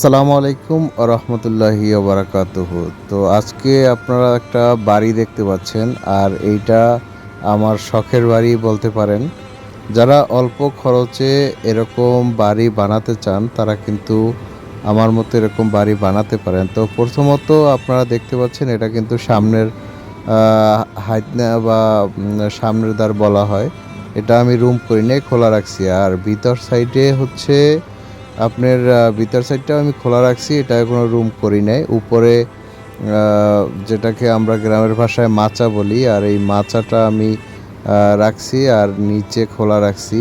আসসালামু আলাইকুম রহমতুল্লাহি বারাকাতুহ। তো আজকে আপনারা একটা বাড়ি দেখতে পাচ্ছেন, আর এইটা আমার শখের বাড়ি বলতে পারেন। যারা অল্প খরচে এরকম বাড়ি বানাতে চান, তারা কিন্তু আমার মতো এরকম বাড়ি বানাতে পারেন। তো প্রথমত আপনারা দেখতে পাচ্ছেন, এটা কিন্তু সামনের হাইতনা বা সামনের দ্বার বলা হয়। এটা আমি রুম করি নিয়ে খোলা রাখছি। আর ভিতর সাইডে হচ্ছে আপনার ভিতর সাইডটাও আমি খোলা রাখছি, এটা কোনো রুম করি নাই। উপরে যেটাকে আমরা গ্রামের ভাষায় মাচা বলি, আর এই মাচাটা আমি রাখছি আর নিচে খোলা রাখছি।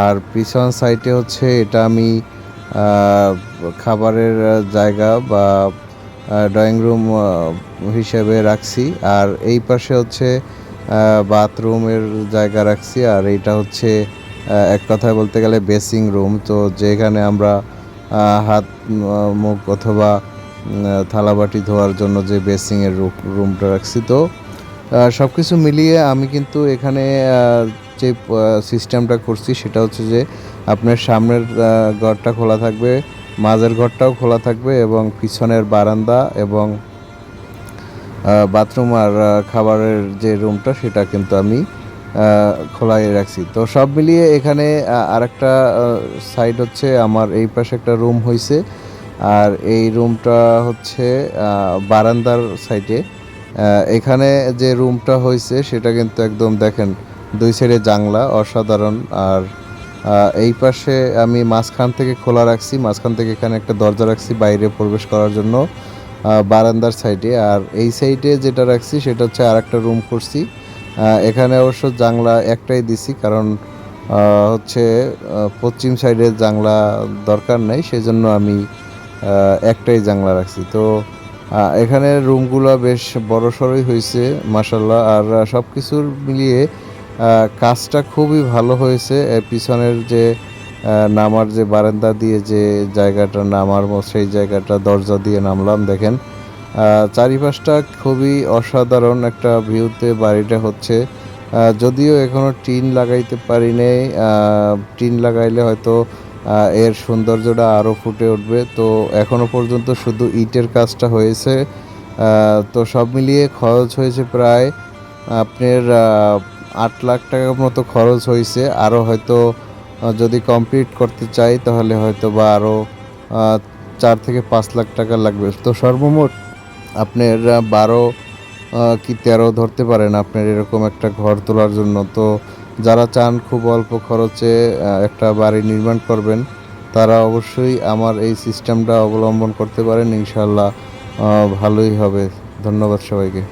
আর পিছন সাইডে হচ্ছে এটা আমি খাবারের জায়গা বা ড্রয়িং রুম হিসেবে রাখছি। আর এই পাশে হচ্ছে বাথরুমের জায়গা রাখছি। আর এইটা হচ্ছে এক কথায় বলতে গেলে বেসিং রুম। তো যেখানে আমরা হাত মুখ অথবা থালাবাটি ধোয়ার জন্য যে বেসিংয়ের রুমটা রাখছি। তো সব কিছু মিলিয়ে আমি কিন্তু এখানে যে সিস্টেমটা করছি সেটা হচ্ছে যে, আপনার সামনের ঘরটা খোলা থাকবে, মাঝের ঘরটাও খোলা থাকবে এবং পিছনের বারান্দা এবং বাথরুম আর খাবারের যে রুমটা সেটা কিন্তু আমি খোলাই রাখছি। তো সব মিলিয়ে এখানে আর একটা সাইড হচ্ছে আমার এই পাশে একটা রুম হয়েছে আর এই রুমটা হচ্ছে বারান্দার সাইডে এখানে যে রুমটা হয়েছে সেটা কিন্তু একদম দেখেন, দুই সাইডে জাংলা অসাধারণ। আর এই পাশে আমি মাঝখান থেকে খোলা রাখছি। মাঝখান থেকে এখানে একটা দরজা রাখছি বাইরে প্রবেশ করার জন্য বারান্দার সাইডে আর এই সাইডে যেটা রাখছি, সেটা হচ্ছে আর একটা রুম করছি। এখানে অবশ্য জাংলা একটাই দিছি, কারণ হচ্ছে পশ্চিম সাইডে জাংলা দরকার নাই, সেজন্য আমি একটাই জাংলা রাখছি। তো এখানে রুমগুলো বেশ বড় সড়ই হয়েছে মাসাল্লাহ আর সব কিছুর মিলিয়ে কাজটা খুবই ভালো হয়েছে। পিছনের যে নামার যে বারান্দা দিয়ে যে জায়গাটা নামার, সেই জায়গাটা দরজা দিয়ে নামলাম, দেখেন। চারিপাশটা খুবই অসাধারণ একটা ভিউতে বাড়িটা হচ্ছে। যদিও এখনও টিন লাগাইতে পারি নাই টিন লাগাইলে হয়তো এর সৌন্দর্যটা আরও ফুটে উঠবে। তো এখনও পর্যন্ত শুধু ইটের কাজটা হয়েছে। তো সব মিলিয়ে খরচ হয়েছে প্রায়, আপনার আট লাখ টাকার মতো খরচ হয়েছে। আরও হয়তো যদি কমপ্লিট করতে চাই তাহলে হয়তো বা আরও চার থেকে পাঁচ লাখ টাকা লাগবে। তো সর্বমোট আপনার বারো কি তেরো ধরতে পারেন আপনার এরকম একটা ঘর তোলার জন্য। তো যারা চান খুব অল্প খরচে একটা বাড়ি নির্মাণ করবেন, তারা অবশ্যই আমার এই সিস্টেমটা অবলম্বন করতে পারেন। ইনশাল্লাহ ভালোই হবে। ধন্যবাদ সবাইকে।